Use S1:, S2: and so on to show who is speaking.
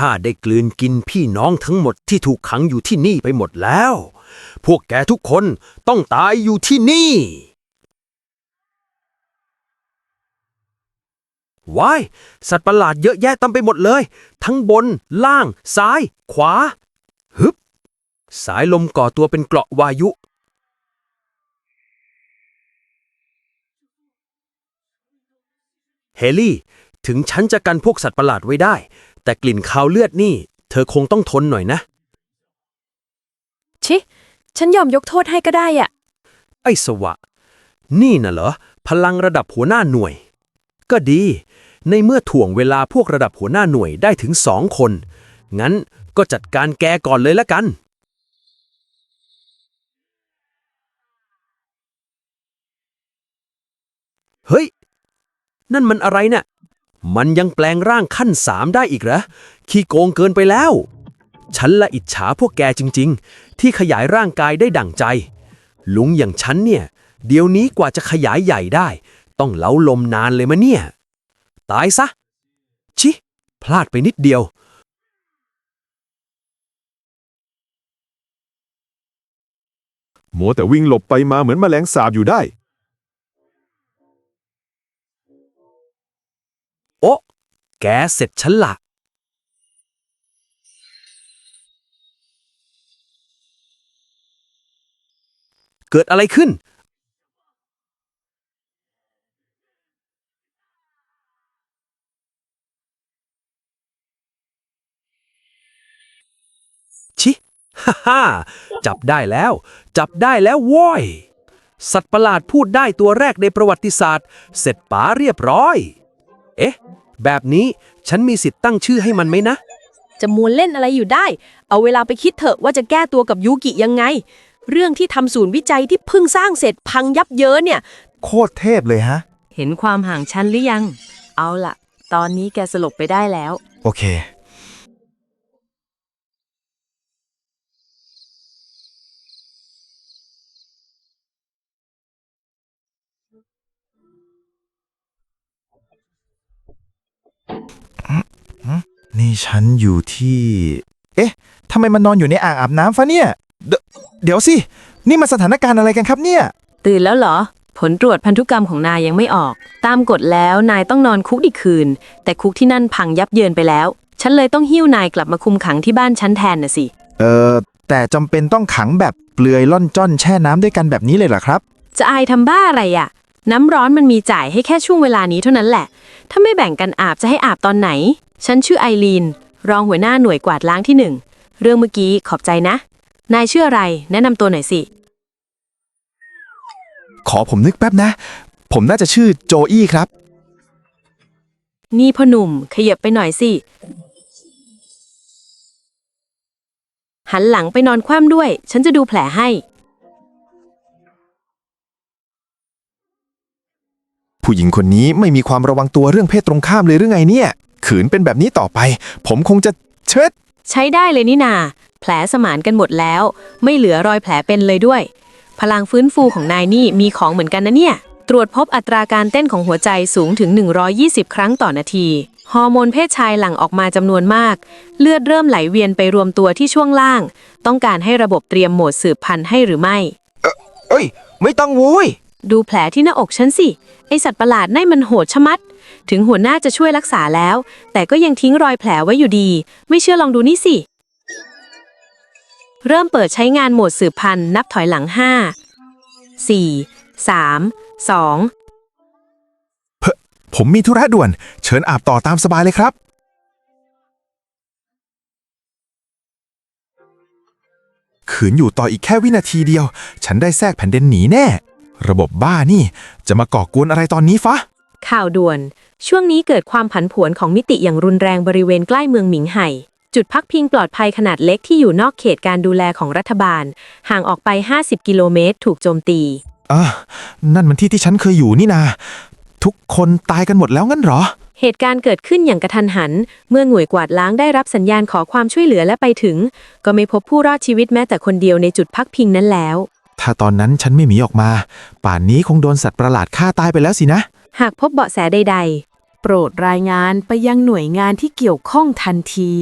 S1: ข้าได้กลืนกินพี่น้องทั้งหมดที่ถูกขังอยู่ที่นี่ไปหมดแล้ว พวกแกทุกคนต้องตายอยู่ที่นี่ ว้าย สัตว์ประหลาดเยอะแยะเต็มไปหมดเลย ทั้งบน ล่าง ซ้าย ขวา ฮึบ สายลมก่อตัวเป็นเกราะวายุ เฮลี่ ถึงฉันจะกันพวกสัตว์ประหลาดไว้ได้ แต่กลิ่นคาวเลือดนี่ เธอคงต้องทนหน่อยนะ
S2: ชิ ฉันยอมยกโทษให้ก็ได้อะ
S1: ไอ้สวะ นี่น่ะเหรอ พลังระดับหัวหน้าหน่วย ก็ดี ในเมื่อถ่วงเวลาพวกระดับหัวหน้าหน่วยได้ถึงสองคน งั้นก็จัดการแกก่อนเลยละกัน เฮ้ย นั่นมันอะไรเนี่ย มันยังแปลงร่างขั้นสามได้อีกเหรอขี้โกงเกินไปแล้ว ฉันละอิจฉาพวกแกจริง ๆ ที่ขยายร่างกายได้ดั่งใจ ลุงอย่างฉันเนี่ย เดี๋ยวนี้กว่าจะขยายใหญ่ได้ ต้องเล้าลมนานเลยมะเนี่ย ตายซะ ชิ พลาดไปนิดเดียว
S3: มัวแต่วิ่งหลบไปมาเหมือนแมลงสาบอยู่ได้
S1: โอ๊ะ แกเสร็จฉันละเกิดอะไรขึ้น ชิ ฮ่าฮ่าจับได้แล้ว จับได้แล้วว้ยสัตว์ประหลาดพูดได้ตัวแรกในประวัติศาสตร์ เสร็จป๋าเรียบร้อย เอ๊ะ แบบนี้ฉันมีสิทธิ์ตั้งชื่อให้มันไหมนะ
S2: จะมัวเล่นอะไรอยู่ได้ เอาเวลาไปคิดเถอะว่าจะแก้ตัวกับยูกิยังไง เรื่องที่ทำศูนย์วิจัยที่เพิ่งสร้างเสร็จพังยับเยินเนี่ย
S4: โคตรเทพเลยฮะ
S5: เห็นความห่างชั้นหรือยัง เอาล่ะ ตอนนี้แกสลบไปได้แล้ว
S4: โอเค นี่ฉันอยู่ที่ เอ๊ะทำไมมันนอนอยู่ในอ่างอาบน้ำฟะเนี่ยเดยวเดี๋ยวสิ นี่มันสถานการณ์อะไรกันครับเนี่ย
S5: ตื่นแล้วเหรอ ผลตรวจพันธุกรรมของนายยังไม่ออก ตามกฎแล้วนายต้องนอนคุกอีกคืน แต่คุกที่นั่นพังยับเยินไปแล้ว ฉันเลยต้องหิ้วนายกลับมาคุมขังที่บ้านฉันแทนน่ะสิ
S4: เออแต่จำเป็นต้องขังแบบเปลือยล่อนจ้อนแช่น้ำด้วยกันแบบนี้เลยเหรอครับ
S5: จะอายทำบ้าอะไรอะ่ะน้ำร้อนมันมีจ่ายให้แค่ช่วงเวลานี้เท่านั้นแหละ ถ้าไม่แบ่งกันอาบจะให้อาบตอนไหน ฉันชื่อไอรีน รองหัวหน้าหน่วยกวาดล้างที่หนึ่ง เรื่องเมื่อกี้ขอบใจนะ นายชื่ออะไรแนะนำตัวหน่อยสิ
S4: ขอผมนึกแป๊บนะ ผมน่าจะชื่อโจอี้ครับ
S5: นี่พ่อหนุ่มขยับไปหน่อยสิ หันหลังไปนอนคว่ำด้วย ฉันจะดูแผลให้
S4: ผู้หญิงคนนี้ไม่มีความระวังตัวเรื่องเพศตรงข้ามเลยหรือไงเนี่ย ขืนเป็นแบบนี้ต่อไป ผมคงจะเชิด
S5: ใช้ได้เลยนี่นา แผลสมานกันหมดแล้ว ไม่เหลือรอยแผลเป็นเลยด้วย พลังฟื้นฟูของนายนี่มีของเหมือนกันนะเนี่ย ตรวจพบอัตราการเต้นของหัวใจสูงถึง 120 ครั้งต่อนาที ฮอร์โมนเพศชายหลั่งออกมาจำนวนมาก เลือดเริ่มไหลเวียนไปรวมตัวที่ช่วงล่าง ต้องการให้ระบบเตรียมโหมดสืบพันธุ์ให้หรือไม่
S4: เอ้ย ไม่ต้องวุ้ย
S5: ดูแผลที่หน้าอกฉันสิ ไอสัตว์ประหลาดนั่นมันโหดชะมัด ถึงหัวหน้าจะช่วยรักษาแล้ว แต่ก็ยังทิ้งรอยแผลไว้อยู่ดี ไม่เชื่อลองดูนี่สิ เริ่มเปิดใช้งานโหมดสืบพันธุ์นับถอยหลัง 5 4 3 2
S4: ผมมีธุระด่วน เชิญอาบต่อตามสบายเลยครับ ขืนอยู่ต่ออีกแค่วินาทีเดียว ฉันได้แทรกแผ่นเดินหนีแน่ ระบบบ้านี่ จะมาก่อกวนอะไรตอนนี้ฟะ
S5: ข่าวด่วน ช่วงนี้เกิดความผันผวนของมิติอย่างรุนแรงบริเวณใกล้เมืองหมิงไห่ จุดพักพิงปลอดภัยขนาดเล็กที่อยู่นอกเขตการดูแลของรัฐบาล ห่างออกไป 50 กิโลเมตร ถูกโจมตี
S4: อะ นั่นมันที่ที่ฉันเคยอยู่นี่นา ทุกคนตายกันหมดแล้วงั้นเหรอ
S5: เหตุการณ์เกิดขึ้นอย่างกระทันหัน เมื่อหน่วยกวาดล้างได้รับสัญญาณขอความช่วยเหลือและไปถึง ก็ไม่พบผู้รอดชีวิตแม้แต่คนเดียวในจุดพักพิงนั้นแล้ว
S4: ถ้าตอนนั้นฉันไม่หนีออกมา ป่านนี้คงโดนสัตว์ประหลาดฆ่าตายไปแล้วสินะ
S5: หากพบเบาะแสใด ๆ
S6: โปรดรายงานไปยังหน่วยงานที่เกี่ยวข้องทันที